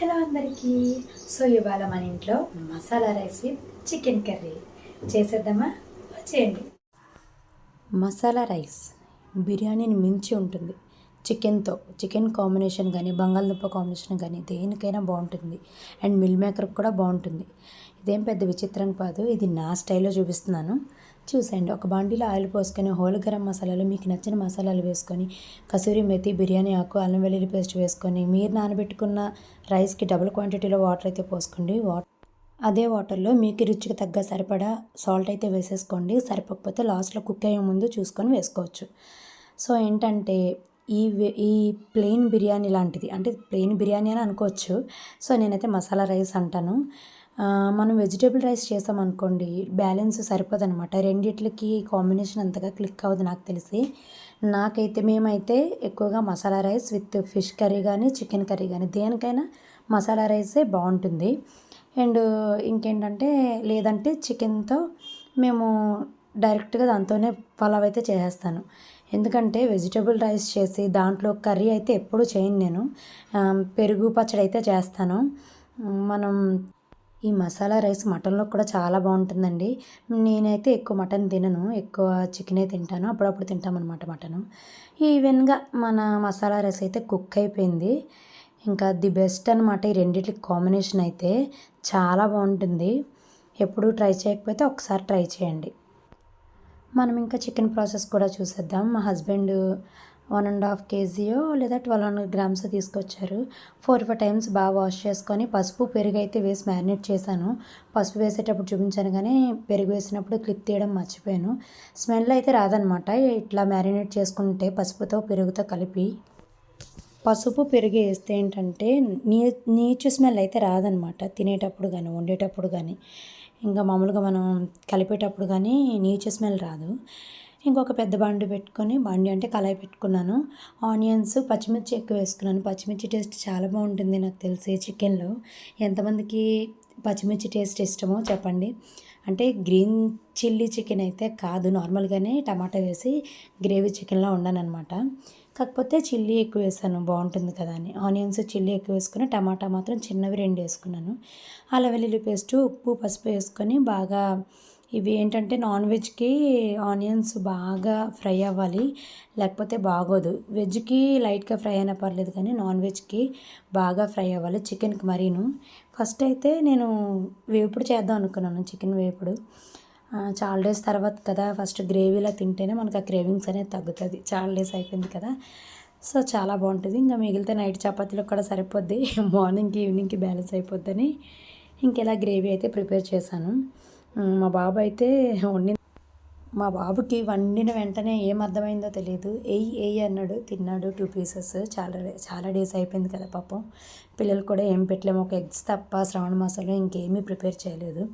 Hello అందరికీ. So ఇవాళ మన ఇంట్లో masala rice with chicken curry. చేసేద్దామా? చేయండి మసాలా రైస్ బిర్యానీని మించి ఉంటుంది. చికెన్తో చికెన్ కాంబినేషన్ కానీ బంగాళదుంప కాంబినేషన్ కానీ దేనికైనా బాగుంటుంది. అండ్ మిల్ మేకర్ కూడా బాగుంటుంది. ఇదేం పెద్ద విచిత్రం కాదు ఇది నా స్టైల్లో చూపిస్తున్నాను. చూసేయండి ఒక బాండీలో ఆయిల్ పోసుకొని హోల్ గరం మసాలాలు మీకు నచ్చిన మసాలాలు వేసుకొని కసూరి మెతి బిర్యానీ ఆకు అల్లం వెల్లుల్లి పేస్ట్ వేసుకొని మీరు నానబెట్టుకున్న రైస్కి డబుల్ క్వాంటిటీలో వాటర్ అయితే పోసుకోండి. వాటర్ అదే వాటర్లో మీకు రుచికి తగ్గ సరిపడా సాల్ట్ అయితే వేసేసుకోండి. సరిపోకపోతే లాస్ట్లో కుక్ అయ్యే ముందు చూసుకొని వేసుకోవచ్చు. సో ఏంటంటే ఈ ఈ ప్లెయిన్ బిర్యానీ లాంటిది. అంటే ప్లెయిన్ బిర్యానీ అని అనుకోవచ్చు. సో నేనైతే మసాలా రైస్ అంటాను. మనం వెజిటేబుల్ రైస్ చేసామనుకోండి బ్యాలెన్స్ సరిపోదనమాట. రెండిట్లకి కాంబినేషన్ అంతగా క్లిక్ అవ్వదు నాకు తెలిసి. నాకైతే మేమైతే ఎక్కువగా masala rice with fish curry కానీ చికెన్ కర్రీ కానీ దేనికైనా మసాలా రైసే బాగుంటుంది. అండ్ ఇంకేంటంటే లేదంటే చికెన్తో మేము డైరెక్ట్గా దాంతోనే పలావ్ అయితే చేసేస్తాను. ఎందుకంటే వెజిటేబుల్ రైస్ చేసి దాంట్లో కర్రీ అయితే ఎప్పుడు చేయను నేను. పెరుగు పచ్చడి అయితే చేస్తాను. మనం ఈ మసాలా రైస్ మటన్లో కూడా చాలా బాగుంటుందండి. నేనైతే ఎక్కువ మటన్ తినను. ఎక్కువ చికెనే తింటాను. అప్పుడప్పుడు తింటామన్నమాట మటను. ఈవెన్గా మన మసాలా రైస్ అయితే కుక్ అయిపోయింది. ఇంకా ది బెస్ట్ అనమాట ఈ రెండింటి కాంబినేషన్ అయితే. చాలా బాగుంటుంది. ఎప్పుడు ట్రై చేయకపోతే ఒకసారి ట్రై చేయండి. మనం ఇంకా చికెన్ ప్రాసెస్ కూడా చూసేద్దాం. మా హస్బెండ్ వన్ అండ్ హాఫ్ కేజీయో లేదా ట్వెల్వ్ హండ్రెడ్ గ్రామ్స్ తీసుకొచ్చారు. ఫోర్ ఫైవ్ టైమ్స్ బాగా వాష్ చేసుకొని పసుపు పెరుగు అయితే వేసి మ్యారినేట్ చేశాను. పసుపు వేసేటప్పుడు చూపించాను కానీ పెరుగు వేసినప్పుడు క్లిప్ తీయడం మర్చిపోయాను. స్మెల్ అయితే రాదనమాట ఇట్లా మ్యారినేట్ చేసుకుంటే పసుపుతో పెరుగుతో కలిపి పసుపు పెరుగు వేస్తే ఏంటంటే నీ నీచు స్మెల్ అయితే రాదనమాట. తినేటప్పుడు కానీ వండేటప్పుడు కానీ ఇంకా మామూలుగా మనం కలిపేటప్పుడు కానీ నీచు స్మెల్ రాదు. ఇంకొక పెద్ద బండి పెట్టుకొని బండి అంటే కళాయి పెట్టుకున్నాను. ఆనియన్స్ పచ్చిమిర్చి ఎక్కువ వేసుకున్నాను. పచ్చిమిర్చి టేస్ట్ చాలా బాగుంటుంది నాకు తెలిసి చికెన్లో. ఎంతమందికి పచ్చిమిర్చి టేస్ట్ ఇష్టమో చెప్పండి. అంటే గ్రీన్ చిల్లీ చికెన్ అయితే కాదు. నార్మల్గానే టమాటా వేసి గ్రేవీ చికెన్లో అనమాట కాకపోతే చిల్లీ ఎక్కువ వేసాను. బాగుంటుంది కదా అని. ఆనియన్స్ చిల్లీ ఎక్కువ వేసుకుని టమాటా మాత్రం చిన్నవి రెండు వేసుకున్నాను. అల్లం వెల్లుల్లి పేస్ట్ ఉప్పు పసుపు వేసుకొని బాగా ఇవి ఏంటంటే నాన్ వెజ్కి ఆనియన్స్ బాగా ఫ్రై అవ్వాలి లేకపోతే బాగోదు. వెజ్కి లైట్గా ఫ్రై అయినా పర్లేదు కానీ నాన్ వెజ్కి బాగా ఫ్రై అవ్వాలి చికెన్కి మరీను. ఫస్ట్ అయితే నేను వేపుడు చేద్దాం అనుకున్నాను చికెన్ వేపుడు. చాలా డేస్ తర్వాత కదా ఫస్ట్ గ్రేవీలా తింటేనే మనకు ఆ క్రేవింగ్స్ అనేది తగ్గుతుంది. చాలా డేస్ అయిపోయింది కదా. సో చాలా బాగుంటుంది. ఇంకా మిగిలితే నైట్ చపాతీలో కూడా సరిపోద్ది. మార్నింగ్కి ఈవినింగ్కి బ్యాలెన్స్ అయిపోద్దని ఇంకెలా గ్రేవీ అయితే ప్రిపేర్ చేశాను. మా బాబు అయితే వండి మా బాబుకి వండిన వెంటనే ఏం అర్థమైందో తెలియదు ఎయి ఎయి అన్నాడు. తిన్నాడు టూ పీసెస్. చాలా చాలా డేస్ అయిపోయింది కదా పాపం. పిల్లలు కూడా ఏం పెట్టలేము. ఒక ఎగ్స్ తప్ప శ్రావణ మాసంలో ఇంకేమీ ప్రిపేర్ చేయలేదు.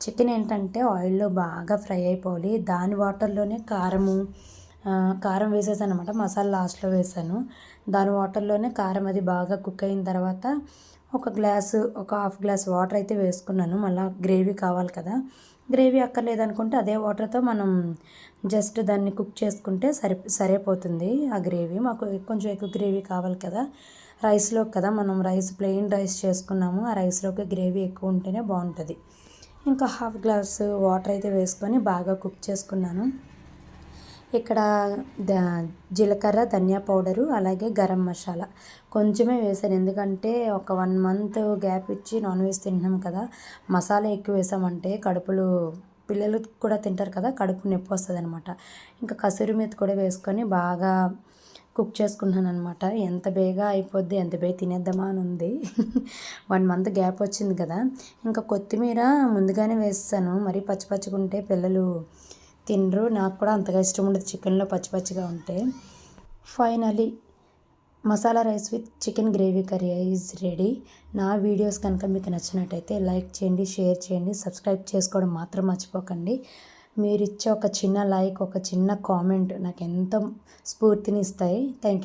చికెన్ ఏంటంటే ఆయిల్లో బాగా ఫ్రై అయిపోవాలి. దాని వాటర్లోనే కారము కారం వేసేసాను అనమాట మసాలా లాస్ట్లో వేసాను. దాని వాటర్లోనే కారం అది బాగా కుక్ అయిన తర్వాత ఒక గ్లాసు ఒక హాఫ్ గ్లాస్ వాటర్ అయితే వేసుకున్నాను. మళ్ళీ గ్రేవీ కావాలి కదా. గ్రేవీ అక్కర్లేదు అనుకుంటే అదే వాటర్తో మనం జస్ట్ దాన్ని కుక్ చేసుకుంటే సరి సరిపోతుంది ఆ గ్రేవీ. మాకు కొంచెం ఎక్కువ గ్రేవీ కావాలి కదా. రైస్లో కదా మనం రైస్ ప్లెయిన్ రైస్ చేసుకున్నాము. ఆ రైస్లోకి గ్రేవీ ఎక్కువ ఉంటేనే బాగుంటుంది. ఇంకా హాఫ్ గ్లాస్ వాటర్ అయితే వేసుకొని బాగా కుక్ చేసుకున్నాను. ఇక్కడ ద జీలకర్ర ధనియా పౌడరు అలాగే గరం మసాలా. కొంచెమే వేసాను ఎందుకంటే ఒక వన్ మంత్ గ్యాప్ ఇచ్చి నాన్ వెజ్ తింటున్నాం కదా. మసాలా ఎక్కువ వేసామంటే కడుపులు పిల్లలు కూడా తింటారు కదా కడుపు నొప్పి వస్తుంది అనమాట ఇంకా కసూరి మీద కూడా వేసుకొని బాగా కుక్ చేసుకున్నాను అనమాట ఎంత బేగా అయిపోద్ది ఎంత బేగా తినేద్దామా అని ఉంది. వన్ మంత్ గ్యాప్ వచ్చింది కదా. ఇంకా కొత్తిమీర ముందుగానే వేస్తాను. మరీ పచ్చి పచ్చిగుంటే పిల్లలు తినరు. నాకు కూడా అంతగా ఇష్టం ఉండదు చికెన్లో పచ్చి పచ్చిగా ఉంటే. Finally masala rice with chicken gravy curry is ready. నా వీడియోస్ కనుక మీకు నచ్చినట్టయితే లైక్ చేయండి షేర్ చేయండి సబ్స్క్రైబ్ చేసుకోవడం మాత్రం మర్చిపోకండి. మీరు ఇచ్చే ఒక చిన్న లైక్ ఒక చిన్న కామెంట్ నాకు ఎంతో స్ఫూర్తిని ఇస్తాయి థ్యాంక్ యూ.